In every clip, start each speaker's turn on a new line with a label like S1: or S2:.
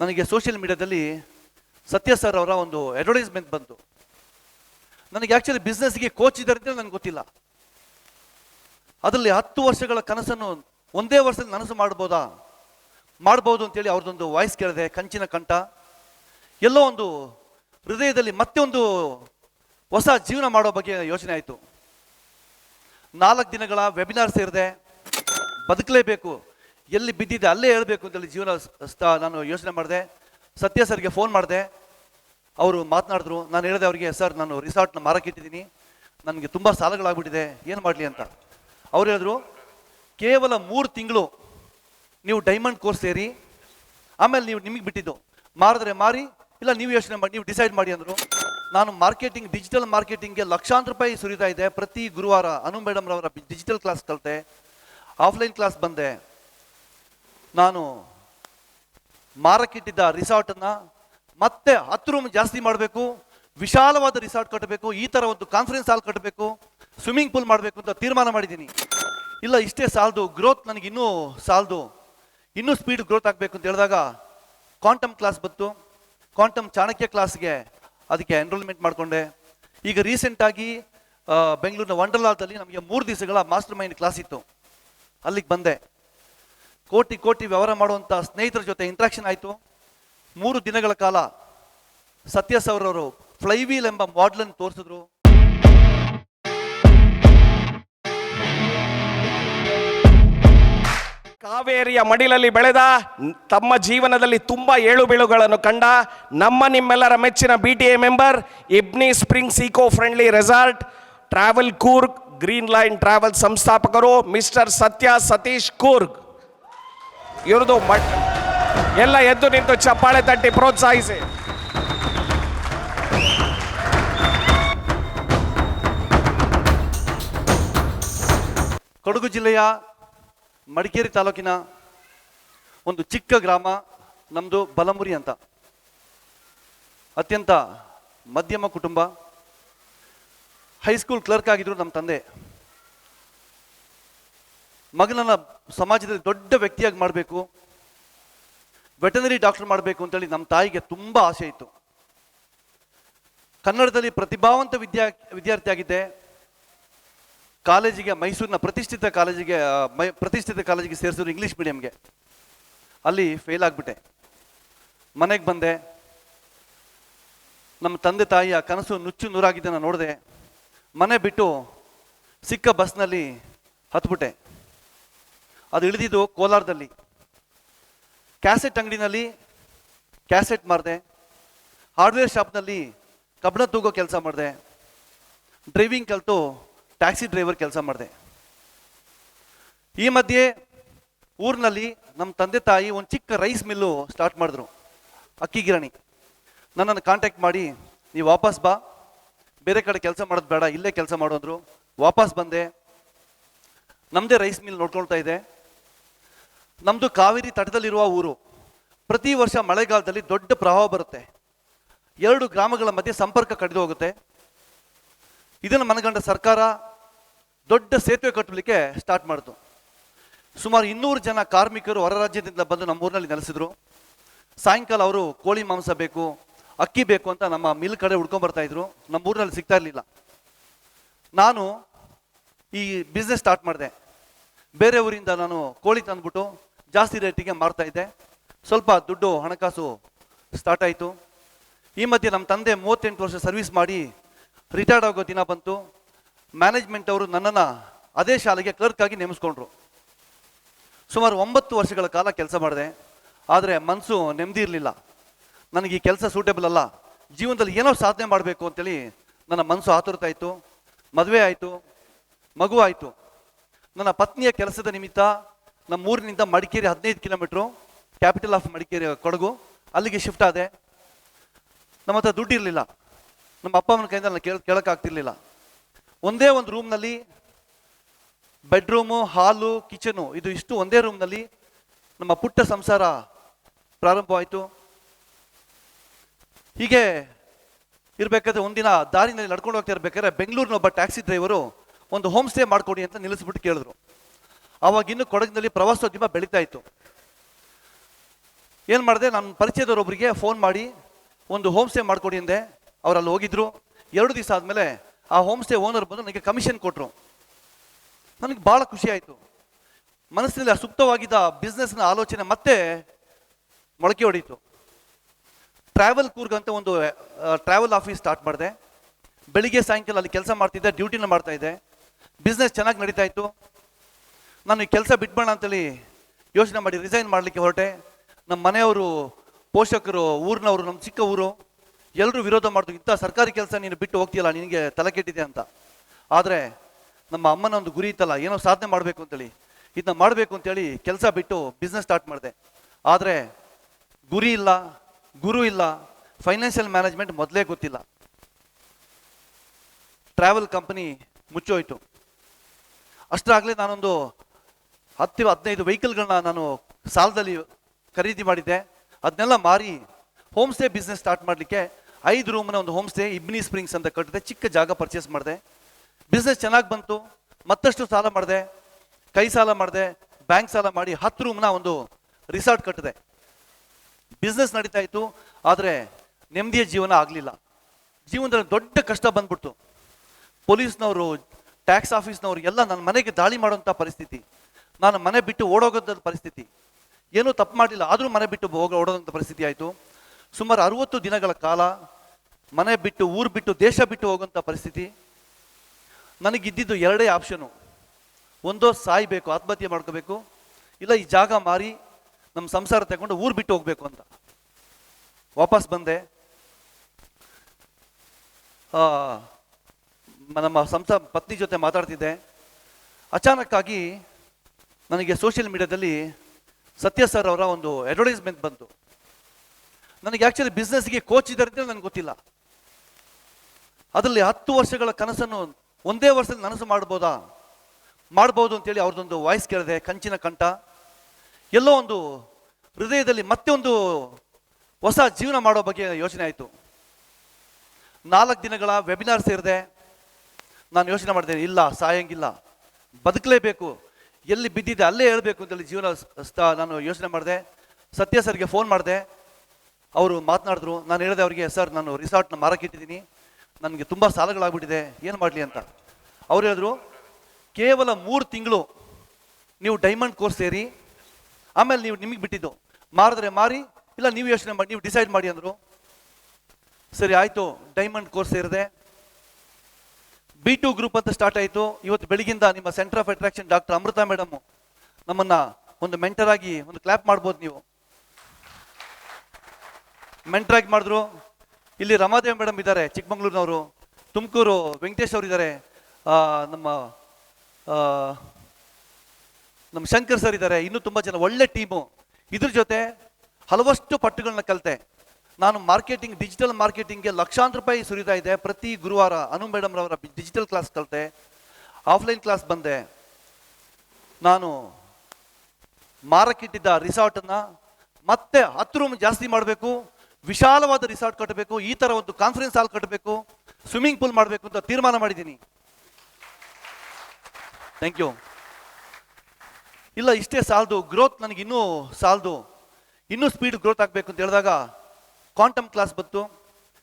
S1: ನನಗೆ ಸೋಷಿಯಲ್ ಮೀಡಿಯಾದಲ್ಲಿ ಸತ್ಯ ಸರ್ ಅವರ ಒಂದು ಅಡ್ವರ್ಟೈಸ್ಮೆಂಟ್ ಬಂತು. ನನಗೆ ಆ್ಯಕ್ಚುಲಿ ಬಿಸ್ನೆಸ್ಗೆ ಕೋಚ್ ಇದ್ದಾರೆ ಅಂತ ನನಗೆ ಗೊತ್ತಿಲ್ಲ. ಅದರಲ್ಲಿ ಹತ್ತು ವರ್ಷಗಳ ಕನಸನ್ನು ಒಂದೇ ವರ್ಷದಲ್ಲಿ ನನಸು ಮಾಡ್ಬೋದಾ? ಮಾಡ್ಬೋದು ಅಂತೇಳಿ ಅವ್ರದ್ದೊಂದು ವಾಯ್ಸ್ ಕೇಳಿದೆ, ಕಂಚಿನ ಕಂಠ. ಎಲ್ಲೋ ಒಂದು ಹೃದಯದಲ್ಲಿ ಮತ್ತೆ ಒಂದು ಹೊಸ ಜೀವನ ಮಾಡೋ ಬಗ್ಗೆ ಯೋಚನೆ ಆಯಿತು. ನಾಲ್ಕು ದಿನಗಳ ವೆಬಿನಾರ್ ಸೇರಿದೆ. ಬದುಕಲೇಬೇಕು. ಎಲ್ಲಿ ಬಿದ್ದಿದೆ ಅಲ್ಲೇ ಹೇಳಬೇಕು ಅಂತೇಳಿ ಜೀವನ ನಾನು ಯೋಚನೆ ಮಾಡಿದೆ. ಸತ್ಯ ಸರ್ಗೆ ಫೋನ್ ಮಾಡಿದೆ. ಅವರು ಮಾತನಾಡಿದ್ರು. ನಾನು ಹೇಳಿದೆ ಅವರಿಗೆ, ಸರ್, ನಾನು ರಿಸಾರ್ಟ್ನ ಮಾರಕ್ಕಿಟ್ಟಿದ್ದೀನಿ ನನಗೆ ತುಂಬ ಸಾಲಗಳಾಗ್ಬಿಟ್ಟಿದೆ. ಏನು ಮಾಡಲಿ ಅಂತ? ಅವ್ರು ಹೇಳಿದ್ರು, ಕೇವಲ ಮೂರು ತಿಂಗಳು ನೀವು ಡೈಮಂಡ್ ಕೋರ್ಸ್ ಸೇರಿ, ಆಮೇಲೆ ನೀವು ನಿಮಗೆ ಬಿಟ್ಟಿದ್ದು. ಮಾರಿದ್ರೆ ಮಾರಿ, ಇಲ್ಲ ನೀವು ಯೋಚನೆ ಮಾಡಿ, ನೀವು ಡಿಸೈಡ್ ಮಾಡಿ ಅಂದರು. ನಾನು ಮಾರ್ಕೆಟಿಂಗ್ ಡಿಜಿಟಲ್ ಮಾರ್ಕೆಟಿಂಗ್ಗೆ ಲಕ್ಷಾಂತರ ರೂಪಾಯಿ ಸುರಿತಾ ಇದೆ ಪ್ರತಿ ಗುರುವಾರ ಅನು ಮೇಡಮ್ರವರ ಡಿಜಿಟಲ್ ಕ್ಲಾಸ್ ಕಲಿತೆ. ಆಫ್ಲೈನ್ ಕ್ಲಾಸ್ ಬಂದೆ. ನಾನು ಮಾರಕ್ಕಿಟ್ಟಿದ್ದ ರಿಸಾರ್ಟನ್ನು ಮತ್ತೆ ಹತ್ತು ರೂಮ್ ಜಾಸ್ತಿ ಮಾಡಬೇಕು, ವಿಶಾಲವಾದ ರಿಸಾರ್ಟ್ ಕಟ್ಟಬೇಕು, ಈ ಥರ ಒಂದು ಕಾನ್ಫರೆನ್ಸ್ ಹಾಲ್ ಕಟ್ಟಬೇಕು ಸ್ವಿಮ್ಮಿಂಗ್ ಪೂಲ್ ಮಾಡಬೇಕು ಅಂತ ತೀರ್ಮಾನ ಮಾಡಿದ್ದೀನಿ. ಇಲ್ಲ, ಇಷ್ಟೇ ಸಾಲದು ಗ್ರೋತ್ ನನಗೆ ಇನ್ನೂ ಸಾಲದು, ಇನ್ನೂ ಸ್ಪೀಡ್ ಗ್ರೋತ್ ಆಗಬೇಕು ಅಂತ ಹೇಳಿದಾಗ ಕ್ವಾಂಟಮ್ ಕ್ಲಾಸ್ ಬಂತು. ಕ್ವಾಂಟಮ್ ಚಾಣಕ್ಯ ಕ್ಲಾಸ್ಗೆ ಅದಕ್ಕೆ ಎನ್ರೋಲ್ಮೆಂಟ್ ಮಾಡಿಕೊಂಡೆ. ಈಗ ರೀಸೆಂಟಾಗಿ ಬೆಂಗಳೂರಿನ ವಂಡರ್ಲಾದಲ್ಲಿ ನಮಗೆ ಮೂರು ದಿವಸಗಳ ಮಾಸ್ಟರ್ ಮೈಂಡ್ ಕ್ಲಾಸ್ ಇತ್ತು. ಅಲ್ಲಿಗೆ ಬಂದೆ. ಕೋಟಿ ಕೋಟಿ ವ್ಯವಹಾರ ಮಾಡುವಂಥ ಸ್ನೇಹಿತರ ಜೊತೆ ಇಂಟ್ರಾಕ್ಷನ್ ಆಯಿತು. ಮೂರು ದಿನಗಳ ಕಾಲ ಸತ್ಯ ಸೌರವರು ಫ್ಲೈವೀಲ್ ಎಂಬ ಮಾಡೆಲನ್ನು ತೋರಿಸಿದ್ರು.
S2: ಕಾವೇರಿಯ ಮಡಿಲಲ್ಲಿ ಬೆಳೆದ ತಮ್ಮ ಜೀವನದಲ್ಲಿ ತುಂಬ ಏಳು ಬೀಳುಗಳನ್ನು ಕಂಡ ನಮ್ಮ ನಿಮ್ಮೆಲ್ಲರ ಮೆಚ್ಚಿನ B T A member Ibnii springs eco friendly resort travel Coorg green line travel ಸಂಸ್ಥಾಪಕರು mister Satya Satish Coorg. ಇವ್ರದ್ದು ಮಟ್ ಎಲ್ಲ ಎದ್ದು ನಿಂತು ಚಪ್ಪಾಳೆ ತಟ್ಟಿ ಪ್ರೋತ್ಸಾಹಿಸಿ.
S1: ಕೊಡಗು ಜಿಲ್ಲೆಯ ಮಡಿಕೇರಿ ತಾಲೂಕಿನ ಒಂದು ಚಿಕ್ಕ ಗ್ರಾಮ ನಮ್ಮದು ಬಲಮುರಿ ಅಂತ. ಅತ್ಯಂತ ಮಧ್ಯಮ ಕುಟುಂಬ. ಹೈಸ್ಕೂಲ್ ಕ್ಲರ್ಕ್ ಆಗಿದ್ರು ನಮ್ಮ ತಂದೆ. ಮಗನನ್ನ ಸಮಾಜದಲ್ಲಿ ದೊಡ್ಡ ವ್ಯಕ್ತಿಯಾಗಿ ಮಾಡಬೇಕು, ವೆಟನರಿ ಡಾಕ್ಟರ್ ಮಾಡಬೇಕು ಅಂತೇಳಿ ನಮ್ಮ ತಾಯಿಗೆ ತುಂಬ ಆಸೆ ಇತ್ತು. ಕನ್ನಡದಲ್ಲಿ ಪ್ರತಿಭಾವಂತ ವಿದ್ಯಾ ವಿದ್ಯಾರ್ಥಿ ಆಗಿದ್ದೆ ಕಾಲೇಜಿಗೆ, ಮೈಸೂರಿನ ಪ್ರತಿಷ್ಠಿತ ಕಾಲೇಜಿಗೆ ಮೈ, ಪ್ರತಿಷ್ಠಿತ ಕಾಲೇಜಿಗೆ ಸೇರಿಸಿದ್ರು ಇಂಗ್ಲೀಷ್ ಮೀಡಿಯಂಗೆ ಅಲ್ಲಿ ಫೇಲ್ ಆಗಿಬಿಟ್ಟೆ. ಮನೆಗೆ ಬಂದೆ. ನಮ್ಮ ತಂದೆ ತಾಯಿಯ ಕನಸು ನುಚ್ಚು ನೂರಾಗಿದ್ದನ್ನು ನೋಡಿದೆ. ಮನೆ ಬಿಟ್ಟು ಸಿಕ್ಕ ಬಸ್ನಲ್ಲಿ ಹತ್ಬಿಟ್ಟೆ. ಅದು ಇಳಿದಿದ್ದು ಕೋಲಾರದಲ್ಲಿ. ಕ್ಯಾಸೆಟ್ ಅಂಗಡಿನಲ್ಲಿ ಕ್ಯಾಸೆಟ್ ಮಾರಿದೆ, ಹಾರ್ಡ್ವೇರ್ ಶಾಪ್ನಲ್ಲಿ ಕಬ್ಬಣ ತೂಗೋ ಕೆಲಸ ಮಾಡಿದೆ, ಡ್ರೈವಿಂಗ್ ಕಲಿತು ಟ್ಯಾಕ್ಸಿ ಡ್ರೈವರ್ ಕೆಲಸ ಮಾಡಿದೆ. ಈ ಮಧ್ಯೆ ಊರಿನಲ್ಲಿ ನಮ್ಮ ತಂದೆ ತಾಯಿ ಒಂದು ಚಿಕ್ಕ ರೈಸ್ ಮಿಲ್ಲು ಸ್ಟಾರ್ಟ್ ಮಾಡಿದ್ರು, ಅಕ್ಕಿ ಗಿರಣಿ. ನನ್ನನ್ನು ಕಾಂಟ್ಯಾಕ್ಟ್ ಮಾಡಿ ನೀವು ವಾಪಸ್ ಬಾ, ಬೇರೆ ಕಡೆ ಕೆಲಸ ಮಾಡೋದು ಬೇಡ, ಇಲ್ಲೇ ಕೆಲಸ ಮಾಡು ಅಂದ್ರು. ವಾಪಸ್ ಬಂದೆ. ನಮ್ಮದೇ ರೈಸ್ ಮಿಲ್ ನೋಡ್ಕೊಳ್ತಾ ಇದೆ. ನಮ್ಮದು ಕಾವೇರಿ ತಟದಲ್ಲಿರುವ ಊರು. ಪ್ರತಿ ವರ್ಷ ಮಳೆಗಾಲದಲ್ಲಿ ದೊಡ್ಡ ಪ್ರವಾಹ ಬರುತ್ತೆ. ಎರಡು ಗ್ರಾಮಗಳ ಮಧ್ಯೆ ಸಂಪರ್ಕ ಕಡಿದು ಹೋಗುತ್ತೆ. ಇದನ್ನು ಮನಗಂಡ ಸರ್ಕಾರ ದೊಡ್ಡ ಸೇತುವೆ ಕಟ್ಟಲಿಕ್ಕೆ ಸ್ಟಾರ್ಟ್ ಮಾಡಿತು. ಸುಮಾರು ಇನ್ನೂರು ಜನ ಕಾರ್ಮಿಕರು ಹೊರ ರಾಜ್ಯದಿಂದ ಬಂದು ನಮ್ಮ ಊರಿನಲ್ಲಿ ನೆಲೆಸಿದ್ರು. ಸಾಯಂಕಾಲ ಅವರು ಕೋಳಿ ಮಾಂಸ ಬೇಕು, ಅಕ್ಕಿ ಬೇಕು ಅಂತ ನಮ್ಮ ಮಿಲ್ ಕಡೆ ಹುಡ್ಕೊಂಡ್ ಬರ್ತಾ ಇದ್ರು. ನಮ್ಮ ಊರಿನಲ್ಲಿ ಸಿಗ್ತಾ ಇರಲಿಲ್ಲ. ನಾನು ಈ ಬಿಸ್ನೆಸ್ ಸ್ಟಾರ್ಟ್ ಮಾಡಿದೆ. ಬೇರೆ ಊರಿಂದ ನಾನು ಕೋಳಿ ತಂದ್ಬಿಟ್ಟು ಜಾಸ್ತಿ ರೇಟಿಗೆ ಮಾರ್ತಾ ಇದ್ದೆ ಸ್ವಲ್ಪ ದುಡ್ಡು ಹಣಕಾಸು ಸ್ಟಾರ್ಟ್ ಆಯಿತು. ಈ ಮಧ್ಯೆ ನಮ್ಮ ತಂದೆ ಮೂವತ್ತೆಂಟು ವರ್ಷ ಸರ್ವಿಸ್ ಮಾಡಿ ರಿಟೈರ್ಡ್ ಆಗೋ ದಿನ ಬಂತು. ಮ್ಯಾನೇಜ್ಮೆಂಟ್ ಅವರು ನನ್ನನ್ನು ಅದೇ ಶಾಲೆಗೆ ಕ್ಲರ್ಕ್ ಆಗಿ ನೇಮಿಸ್ಕೊಂಡ್ರು. ಸುಮಾರು ಒಂಬತ್ತು ವರ್ಷಗಳ ಕಾಲ ಕೆಲಸ ಮಾಡಿದೆ. ಆದರೆ ಮನಸ್ಸು ನೆಮ್ಮದಿ ಇರಲಿಲ್ಲ. ನನಗೆ ಈ ಕೆಲಸ ಸೂಟೇಬಲ್ ಅಲ್ಲ. ಜೀವನದಲ್ಲಿ ಏನೋ ಸಾಧನೆ ಮಾಡಬೇಕು ಅಂತೇಳಿ ನನ್ನ ಮನಸ್ಸು ಆತುರತಾ ಇತ್ತು. ಮದುವೆ ಆಯಿತು. ಮಗು ಆಯಿತು. ನನ್ನ ಪತ್ನಿಯ ಕೆಲಸದ ನಿಮಿತ್ತ ನಮ್ಮ ಊರಿನಿಂದ ಮಡಿಕೇರಿ ಹದಿನೈದು kilometre capital of Madikeri, Kodagu. ಅಲ್ಲಿಗೆ ಶಿಫ್ಟ್ ಆದೆ. ನಮ್ಮ ಹತ್ರ ದುಡ್ಡು ಇರಲಿಲ್ಲ. ನಮ್ಮ ಅಪ್ಪ ಅಮ್ಮನ ಕೈಯಿಂದ ನಾನು ಕೇಳ, ಕೇಳೋಕ್ಕಾಗ್ತಿರ್ಲಿಲ್ಲ. ಒಂದೇ ಒಂದು ರೂಮ್ನಲ್ಲಿ ಬೆಡ್ರೂಮು, ಹಾಲು, ಕಿಚನು, ಇದು ಇಷ್ಟು ಒಂದೇ ರೂಮ್ನಲ್ಲಿ ನಮ್ಮ ಪುಟ್ಟ ಸಂಸಾರ ಪ್ರಾರಂಭವಾಯಿತು. ಹೀಗೆ ಇರಬೇಕಾದ್ರೆ ಒಂದಿನ ದಾರಿನಲ್ಲಿ ನಡ್ಕೊಂಡು ಹೋಗ್ತಾ ಇರ್ಬೇಕಾದ್ರೆ ಬೆಂಗಳೂರಿನ ಒಬ್ಬ ಟ್ಯಾಕ್ಸಿ ಡ್ರೈವರು ಒಂದು ಹೋಮ್ ಸ್ಟೇ ಮಾಡಿಕೊಡಿ ಅಂತ ನಿಲ್ಲಿಸ್ಬಿಟ್ಟು ಕೇಳಿದ್ರು. ಇನ್ನು ಕೊಡಗಿನಲ್ಲಿ ಪ್ರವಾಸೋದ್ಯಮ ಬೆಳೀತಾ ಇತ್ತು. ಏನು ಮಾಡಿದೆ? ನಾನು ಪರಿಚಯದವರೊಬ್ಬರಿಗೆ ಫೋನ್ ಮಾಡಿ, ಒಂದು ಹೋಮ್ ಸ್ಟೇ ಮಾಡಿಕೊಡಿ ಅಂದೆ. ಅವ್ರು ಅಲ್ಲಿ ಹೋಗಿದ್ರು. ಎರಡು ದಿವಸ ಆದಮೇಲೆ ಆ ಹೋಮ್ ಸ್ಟೇ ಓನರ್ ಬಂದು ನನಗೆ ಕಮಿಷನ್ ಕೊಟ್ಟರು ನನಗೆ ಭಾಳ ಖುಷಿ ಆಯಿತು. ಮನಸ್ಸಿನಲ್ಲಿ ಆ ಸುಪ್ತವಾಗಿದ್ದ ಬಿಸ್ನೆಸ್ನ ಆಲೋಚನೆ ಮತ್ತೆ ಮೊಳಕೆ ಹೊಡೀತು. ಟ್ರಾವೆಲ್ ಕೂರ್ಗ್ ಅಂತ ಒಂದು ಟ್ರಾವೆಲ್ ಆಫೀಸ್ ಸ್ಟಾರ್ಟ್ ಮಾಡಿದೆ. ಬೆಳಿಗ್ಗೆ ಸಾಯಂಕಾಲ ಅಲ್ಲಿ ಕೆಲಸ ಮಾಡ್ತಿದ್ದೆ ಡ್ಯೂಟಿನ ಮಾಡ್ತಾ ಇದ್ದೆ. ಬಿಸ್ನೆಸ್ ಚೆನ್ನಾಗಿ ನಡೀತಾ ಇತ್ತು. ನಾನು ಈ ಕೆಲಸ ಬಿಟ್ಬೇಡ ಅಂತೇಳಿ ಯೋಚನೆ ಮಾಡಿ ರಿಸೈನ್ ಮಾಡಲಿಕ್ಕೆ ಹೊರಟೆ. ನಮ್ಮ ಮನೆಯವರು ಪೋಷಕರು, ಊರಿನವರು, ನಮ್ಮ ಚಿಕ್ಕ ಊರು ಎಲ್ಲರೂ ವಿರೋಧ ಮಾಡಿದ್ರು ಇಂಥ ಸರ್ಕಾರಿ ಕೆಲಸ ನೀನು ಬಿಟ್ಟು ಹೋಗ್ತೀಯಲ್ಲ, ನಿನಗೆ ತಲೆ ಕೆಟ್ಟಿದೆ ಅಂತ. ಆದರೆ ನಮ್ಮ ಅಮ್ಮನ ಒಂದು ಗುರಿ ಇತ್ತಲ್ಲ, ಏನೋ ಸಾಧನೆ ಮಾಡಬೇಕು ಅಂತೇಳಿ. ಇದನ್ನ ಮಾಡಬೇಕು ಅಂತೇಳಿ ಕೆಲಸ ಬಿಟ್ಟು ಬಿಸ್ನೆಸ್ ಸ್ಟಾರ್ಟ್ ಮಾಡಿದೆ. ಆದರೆ ಗುರಿ ಇಲ್ಲ, ಗುರು ಇಲ್ಲ ಫೈನಾನ್ಷಿಯಲ್ ಮ್ಯಾನೇಜ್ಮೆಂಟ್ ಮೊದಲೇ ಗೊತ್ತಿಲ್ಲ. Travel company ಮುಚ್ಚೋಯ್ತು. ಅಷ್ಟರಾಗಲೇ ನಾನೊಂದು ಹತ್ತು ಹದಿನೈದು ವೆಹಿಕಲ್ಗಳನ್ನ ನಾನು ಸಾಲದಲ್ಲಿ ಖರೀದಿ ಮಾಡಿದ್ದೆ. ಅದನ್ನೆಲ್ಲ ಮಾರಿ ಹೋಮ್ ಸ್ಟೇ ಬಿಸ್ನೆಸ್ ಸ್ಟಾರ್ಟ್ ಮಾಡಲಿಕ್ಕೆ ಐದು ರೂಮ್ನ ಒಂದು ಹೋಮ್ ಸ್ಟೇ ಇಬ್ನಿ ಸ್ಪ್ರಿಂಗ್ಸ್ ಅಂತ ಕಟ್ಟಿದೆ. ಚಿಕ್ಕ ಜಾಗ ಪರ್ಚೇಸ್ ಮಾಡಿದೆ. ಬಿಸ್ನೆಸ್ ಚೆನ್ನಾಗಿ ಬಂತು. ಮತ್ತಷ್ಟು ಸಾಲ ಮಾಡಿದೆ. ಕೈ ಸಾಲ ಮಾಡಿದೆ. ಬ್ಯಾಂಕ್ ಸಾಲ ಮಾಡಿ ಹತ್ತು ರೂಮ್ನ ಒಂದು ರಿಸಾರ್ಟ್ ಕಟ್ಟಿದೆ. ಬಿಸ್ನೆಸ್ ನಡೀತಾ ಇತ್ತು. ಆದರೆ ನೆಮ್ಮದಿಯ ಜೀವನ ಆಗಲಿಲ್ಲ. ಜೀವನದಲ್ಲಿ ದೊಡ್ಡ ಕಷ್ಟ ಬಂದ್ಬಿಡ್ತು. ಪೊಲೀಸ್ನವರು, ಟ್ಯಾಕ್ಸ್ ಆಫೀಸ್ನವರು ಎಲ್ಲ ನನ್ನ ಮನೆಗೆ ದಾಳಿ ಮಾಡುವಂಥ ಪರಿಸ್ಥಿತಿ. ನಾನು ಮನೆ ಬಿಟ್ಟು ಓಡೋಗೋದ ಪರಿಸ್ಥಿತಿ. ಏನೂ ತಪ್ಪು ಮಾಡಲಿಲ್ಲ, ಆದರೂ ಮನೆ ಬಿಟ್ಟು ಹೋಗ ಓಡೋದಂಥ ಪರಿಸ್ಥಿತಿ ಆಯಿತು. ಸುಮಾರು ಅರುವತ್ತು ದಿನಗಳ ಕಾಲ ಮನೆ ಬಿಟ್ಟು, ಊರು ಬಿಟ್ಟು, ದೇಶ ಬಿಟ್ಟು ಹೋಗುವಂಥ ಪರಿಸ್ಥಿತಿ. ನನಗಿದ್ದಿದ್ದು ಎರಡೇ ಆಪ್ಷನು. ಒಂದೋ ಸಾಯ್ಬೇಕು ಆತ್ಮಹತ್ಯೆ ಮಾಡ್ಕೋಬೇಕು, ಇಲ್ಲ ಈ ಜಾಗ ಮಾರಿ ನಮ್ಮ ಸಂಸಾರ ತಗೊಂಡು ಊರು ಬಿಟ್ಟು ಹೋಗ್ಬೇಕು ಅಂತ. ವಾಪಸ್ ಬಂದೆ. ನಮ್ಮ ಸಂಸ, ಪತ್ನಿ ಜೊತೆ ಮಾತಾಡ್ತಿದ್ದೆ. ಅಚಾನಕ್ಕಾಗಿ ನನಗೆ ಸೋಷಿಯಲ್ ಮೀಡಿಯಾದಲ್ಲಿ ಸತ್ಯ ಸರ್ ಅವರ ಒಂದು ಅಡ್ವರ್ಟೈಸ್ಮೆಂಟ್ ಬಂತು. ನನಗೆ ಆ್ಯಕ್ಚುಲಿ ಬಿಸ್ನೆಸ್ಗೆ ಕೋಚ್ ಇದ್ದಾರೆ ಅಂತ ನನಗೆ ಗೊತ್ತಿಲ್ಲ. ಅದರಲ್ಲಿ ಹತ್ತು ವರ್ಷಗಳ ಕನಸನ್ನು ಒಂದೇ ವರ್ಷದಲ್ಲಿ ನನಸು ಮಾಡ್ಬೋದಾ? ಮಾಡ್ಬೋದು ಅಂತೇಳಿ ಅವ್ರದ್ದೊಂದು ವಾಯ್ಸ್ ಕೇಳಿದೆ, ಕಂಚಿನ ಕಂಠ. ಎಲ್ಲೋ ಒಂದು ಹೃದಯದಲ್ಲಿ ಮತ್ತೆ ಒಂದು ಹೊಸ ಜೀವನ ಮಾಡೋ ಬಗ್ಗೆ ಯೋಚನೆ ಆಯಿತು. ನಾಲ್ಕು ದಿನಗಳ ವೆಬಿನಾರ್ ಸೇರಿದೆ. ನಾನು ಯೋಚನೆ ಮಾಡಿದೆ, ಇಲ್ಲ, ಸಾಯಂಗಿಲ್ಲ. ಬದುಕಲೇಬೇಕು. ಎಲ್ಲಿ ಬಿದ್ದಿದೆ ಅಲ್ಲೇ ಹೇಳಬೇಕು ಅಂತೇಳಿ ಜೀವನ ನಾನು ಯೋಚನೆ ಮಾಡಿದೆ. ಸತ್ಯ ಸರ್ಗೆ ಫೋನ್ ಮಾಡಿದೆ. ಅವರು ಮಾತನಾಡಿದ್ರು. ನಾನು ಹೇಳಿದೆ ಅವರಿಗೆ, ಸರ್, ನಾನು ರಿಸಾರ್ಟ್ನ ಮಾರಕ್ಕಿಟ್ಟಿದ್ದೀನಿ ನನಗೆ ತುಂಬ ಸಾಲಗಳಾಗ್ಬಿಟ್ಟಿದೆ. ಏನು ಮಾಡಲಿ ಅಂತ? ಅವ್ರು ಹೇಳಿದ್ರು, ಕೇವಲ ಮೂರು ತಿಂಗಳು ನೀವು ಡೈಮಂಡ್ ಕೋರ್ಸ್ ಸೇರಿ, ಆಮೇಲೆ ನೀವು ನಿಮಗೆ ಬಿಟ್ಟಿದ್ದು. ಮಾರಿದ್ರೆ ಮಾರಿ, ಇಲ್ಲ ನೀವು ಯೋಚನೆ ಮಾಡಿ, ನೀವು ಡಿಸೈಡ್ ಮಾಡಿ ಅಂದರು. ಸರಿ, ಆಯಿತು. ಡೈಮಂಡ್ ಕೋರ್ಸ್ ಸೇರಿದೆ. ಬಿ ಟು ಗ್ರೂಪ್ ಅಂತ ಸ್ಟಾರ್ಟ್ ಆಯಿತು. ಇವತ್ತು ಬೆಳಗಿಂದ ನಿಮ್ಮ centre of attraction doctor Amrita madam ನಮ್ಮನ್ನ ಒಂದು ಮೆಂಟರ್ ಆಗಿ ಒಂದು ಕ್ಲಾಪ್ ಮಾಡ್ಬೋದು ನೀವು. ಮೆಂಟರ್ ಆಗಿ ಮಾಡಿದ್ರು. ಇಲ್ಲಿ ರಮಾದೇವಿ ಮೇಡಮ್ ಇದ್ದಾರೆ, ಚಿಕ್ಕಮಂಗ್ಳೂರಿನವರು. ತುಮಕೂರು ವೆಂಕಟೇಶ್ ಅವರು ಇದ್ದಾರೆ. ನಮ್ಮ ನಮ್ಮ ಶಂಕರ್ ಸರ್ ಇದ್ದಾರೆ. ಇನ್ನೂ ತುಂಬ ಜನ ಒಳ್ಳೆ ಟೀಮು ಇದ್ರ ಜೊತೆ ಹಲವಷ್ಟು ಪಟ್ಟುಗಳನ್ನ ಕಲಿತೆ. ನಾನು ಮಾರ್ಕೆಟಿಂಗ್ ಡಿಜಿಟಲ್ ಮಾರ್ಕೆಟಿಂಗ್ಗೆ ಲಕ್ಷಾಂತರ ರೂಪಾಯಿ ಸುರಿತಾ ಇದೆ. ಪ್ರತಿ ಗುರುವಾರ ಅನು ಮೇಡಮ್ ರವರ ಡಿಜಿಟಲ್ ಕ್ಲಾಸ್ ಕಲಿತೆ. ಆಫ್ಲೈನ್ ಕ್ಲಾಸ್ ಬಂದೆ. ನಾನು ಮಾರಕ್ಕಿಟ್ಟಿದ್ದ ರಿಸಾರ್ಟನ್ನು ಮತ್ತೆ ಹತ್ತು ರೂಮ್ ಜಾಸ್ತಿ ಮಾಡಬೇಕು. ವಿಶಾಲವಾದ ರಿಸಾರ್ಟ್ ಕಟ್ಟಬೇಕು. ಈ ಥರ ಒಂದು ಕಾನ್ಫರೆನ್ಸ್ ಹಾಲ್ ಕಟ್ಟಬೇಕು. ಸ್ವಿಮ್ಮಿಂಗ್ ಪೂಲ್ ಮಾಡಬೇಕು ಅಂತ ತೀರ್ಮಾನ ಮಾಡಿದ್ದೀನಿ. ಥ್ಯಾಂಕ್ ಯು ಇಲ್ಲ, ಇಷ್ಟೇ ಸಾಲದು. ಗ್ರೋತ್ ನನಗೆ ಇನ್ನೂ ಸಾಲದು. ಇನ್ನೂ ಸ್ಪೀಡ್ ಗ್ರೋತ್ ಆಗಬೇಕು ಅಂತ ಹೇಳಿದಾಗ ಕ್ವಾಂಟಮ್ ಕ್ಲಾಸ್ ಬಂತು.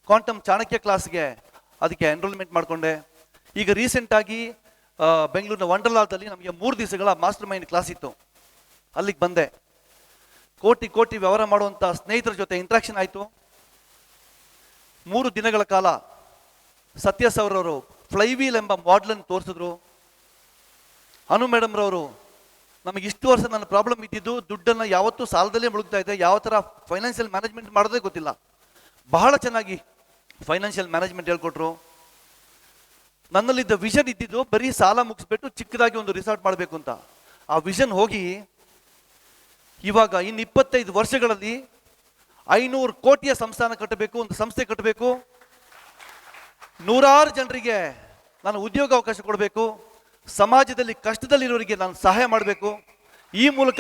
S1: ಕ್ವಾಂಟಮ್ ಚಾಣಕ್ಯ ಕ್ಲಾಸ್ಗೆ ಅದಕ್ಕೆ ಎನ್ರೋಲ್ಮೆಂಟ್ ಮಾಡಿಕೊಂಡೆ. ಈಗ ರೀಸೆಂಟಾಗಿ ಬೆಂಗಳೂರಿನ ವಂಡರ್ಲಾದಲ್ಲಿ ನಮಗೆ ಮೂರು ದಿವಸಗಳ ಮಾಸ್ಟರ್ ಮೈಂಡ್ ಕ್ಲಾಸ್ ಇತ್ತು. ಅಲ್ಲಿಗೆ ಬಂದೆ. ಕೋಟಿ ಕೋಟಿ ವ್ಯವಹಾರ ಮಾಡುವಂಥ ಸ್ನೇಹಿತರ ಜೊತೆ ಇಂಟ್ರಾಕ್ಷನ್ ಆಯಿತು. ಮೂರು ದಿನಗಳ ಕಾಲ ಸತ್ಯ ಸೌರವರು ಫ್ಲೈವೀಲ್ ಎಂಬ ಮಾಡ್ಲನ್ನು ತೋರಿಸಿದ್ರು. ಅನು ಮೇಡಮ್ ರವರು ನಮಗೆ ಇಷ್ಟು ವರ್ಷ ನನ್ನ ಪ್ರಾಬ್ಲಮ್ ಇದ್ದಿದ್ದು ದುಡ್ಡನ್ನು ಯಾವತ್ತೂ ಸಾಲದಲ್ಲೇ ಮುಳುಗ್ತಾ ಇದೆ. ಯಾವ ಥರ ಫೈನಾನ್ಷಿಯಲ್ ಮ್ಯಾನೇಜ್ಮೆಂಟ್ ಮಾಡೋದೇ ಗೊತ್ತಿಲ್ಲ. ಬಹಳ ಚೆನ್ನಾಗಿ ಫೈನಾನ್ಷಿಯಲ್ ಮ್ಯಾನೇಜ್ಮೆಂಟ್ ಹೇಳ್ಕೊಟ್ರು. ನನ್ನಲ್ಲಿದ್ದ ವಿಷನ್ ಇದ್ದಿದ್ದು ಬರೀ ಸಾಲ ಮುಗಿಸ್ಬಿಟ್ಟು ಚಿಕ್ಕದಾಗಿ ಒಂದು ರಿಸಾರ್ಟ್ ಮಾಡಬೇಕು ಅಂತ. ಆ ವಿಷನ್ ಹೋಗಿ ಇವಾಗ ಇನ್ನು ಇಪ್ಪತ್ತೈದು ವರ್ಷಗಳಲ್ಲಿ ಐನೂರು ಕೋಟಿಯ ಸಂಸ್ಥಾನ ಕಟ್ಟಬೇಕು, ಒಂದು ಸಂಸ್ಥೆ ಕಟ್ಟಬೇಕು. ನೂರಾರು ಜನರಿಗೆ ನಾನು ಉದ್ಯೋಗ ಅವಕಾಶ ಕೊಡಬೇಕು. ಸಮಾಜದಲ್ಲಿ ಕಷ್ಟದಲ್ಲಿರೋರಿಗೆ ನಾನು ಸಹಾಯ ಮಾಡಬೇಕು. ಈ ಮೂಲಕ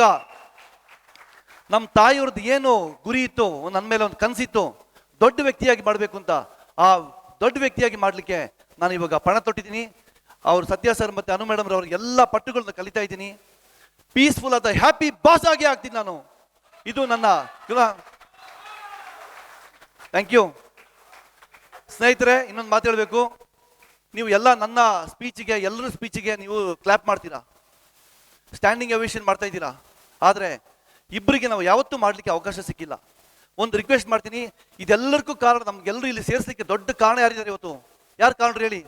S1: ನಮ್ಮ ತಾಯಿಯವ್ರದ್ದು ಏನು ಗುರಿ ಇತ್ತು, ನನ್ನ ಮೇಲೆ ಒಂದು ಕನಸಿತ್ತು, ದೊಡ್ಡ ವ್ಯಕ್ತಿಯಾಗಿ ಮಾಡಬೇಕು ಅಂತ ಆ ದೊಡ್ಡ ವ್ಯಕ್ತಿಯಾಗಿ ಮಾಡಲಿಕ್ಕೆ ನಾನು ಇವಾಗ ಪಣ ತೊಟ್ಟಿದ್ದೀನಿ. ಅವರು ಸತ್ಯ ಸರ್ ಮತ್ತು ಅನು ಮೇಡಮ್ ಅವ್ರ ಎಲ್ಲ ಪಟ್ಟುಗಳನ್ನ ಕಲಿತಾ ಇದ್ದೀನಿ. ಪೀಸ್ಫುಲ್ ಆದ ಹ್ಯಾಪಿ ಬಾಸ್ ಆಗಿ ಆಗ್ತೀನಿ ನಾನು. ಇದು ನನ್ನ ಥ್ಯಾಂಕ್ ಯು ಸ್ನೇಹಿತರೆ, ಇನ್ನೊಂದು ಮಾತು ಹೇಳಬೇಕು. ನೀವು ಎಲ್ಲ ನನ್ನ ಸ್ಪೀಚಿಗೆ ಎಲ್ಲರ ಸ್ಪೀಚಿಗೆ ನೀವು ಕ್ಲಾಪ್ ಮಾಡ್ತೀರಾ? ಸ್ಟ್ಯಾಂಡಿಂಗ್ ಅವೇಷನ್ ಮಾಡ್ತಾ ಇದ್ದೀರಾ? ಆದರೆ ಇಬ್ಬರಿಗೆ ನಾವು ಯಾವತ್ತೂ ಮಾಡಲಿಕ್ಕೆ ಅವಕಾಶ ಸಿಕ್ಕಿಲ್ಲ. ಒಂದು ರಿಕ್ವೆಸ್ಟ್ ಮಾಡ್ತೀನಿ, ಇದೆಲ್ಲರಿಗೂ ಕಾರಣ ನಮ್ಗೆಲ್ಲರೂ ಇಲ್ಲಿ ಸೇರಿಸಲಿಕ್ಕೆ ದೊಡ್ಡ ಕಾರಣ ಯಾರಿದ್ದಾರೆ ಇವತ್ತು? ಯಾರು ಕಾರಣ ಹೇಳಿ?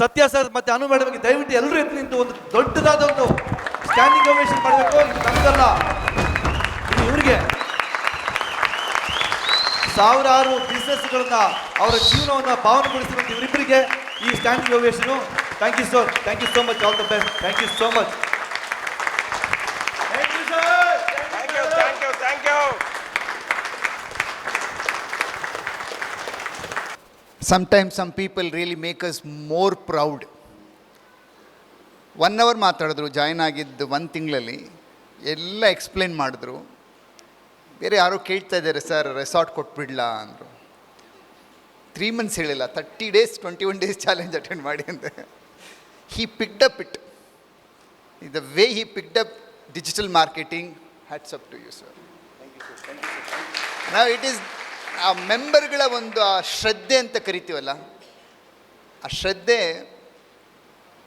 S1: ಸತ್ಯ ಸರ್ ಮತ್ತೆ ಅನು ಮೇಡಮ್ ದಯವಿಟ್ಟು ಎಲ್ಲರೂ ಎತ್ತಿ ನಿಂತು ಒಂದು ದೊಡ್ಡದಾದ ಒಂದು ಸ್ಟ್ಯಾಂಡಿಂಗ್ ಅವೇಷನ್ ಮಾಡಬೇಕು. ಇದು ನಮಗಲ್ಲ. ಇವ್ರಿಗೆ. ಸಾವಿರಾರು ಬಿಸ್ನೆಸ್ಗಳನ್ನ ಅವರ ಜೀವನವನ್ನು ಪಾವನಗೊಳಿಸಿರುವಂಥ ಇವರಿಬ್ಬರಿಗೆ ಈ standing ovation thank you sir thank you so much all the best thank you so much thank you sir
S2: thank you thank you thank you
S3: sometimes some people really make us more proud. One hour ಮಾತಾಡಿದ್ರು join ಆಗಿದ್ದು ಒಂದು ತಿಂಗಳಲ್ಲಿ ಎಲ್ಲ explain ಮಾಡಿದ್ರು. ಬೇರೆ ಯಾರೋ ಕೇಳ್ತಾ ಇದ್ದಾರೆ ಸರ್ ರೆಸಾರ್ಟ್ ಕೊಟ್ಬಿಡ್ಲಾ? ಅಂದರು. ತ್ರೀ ಮಂತ್ಸ್ ಹೇಳಿಲ್ಲ thirty days twenty one days challenge attend ಮಾಡಿ ಅಂತ. He picked up it the way he picked up digital marketing hats up to you sir ನಾವು ಇಟ್ ಈಸ್ ಆ ಮೆಂಬರ್ಗಳ ಒಂದು ಆ ಶ್ರದ್ಧೆ ಅಂತ ಕರಿತೀವಲ್ಲ ಆ ಶ್ರದ್ಧೆ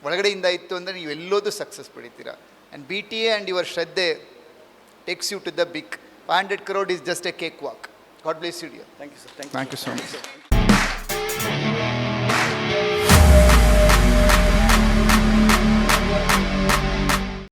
S3: ಒಳಗಡೆಯಿಂದ ಇತ್ತು ಅಂದರೆ ನೀವು ಎಲ್ಲೋದು success ಪಡಿತೀರ. And B T A and your ಶ್ರದ್ಧೆ takes you to the big five hundred crore is just a cake walk God bless you dear
S1: thank you sir thank
S3: thank you so much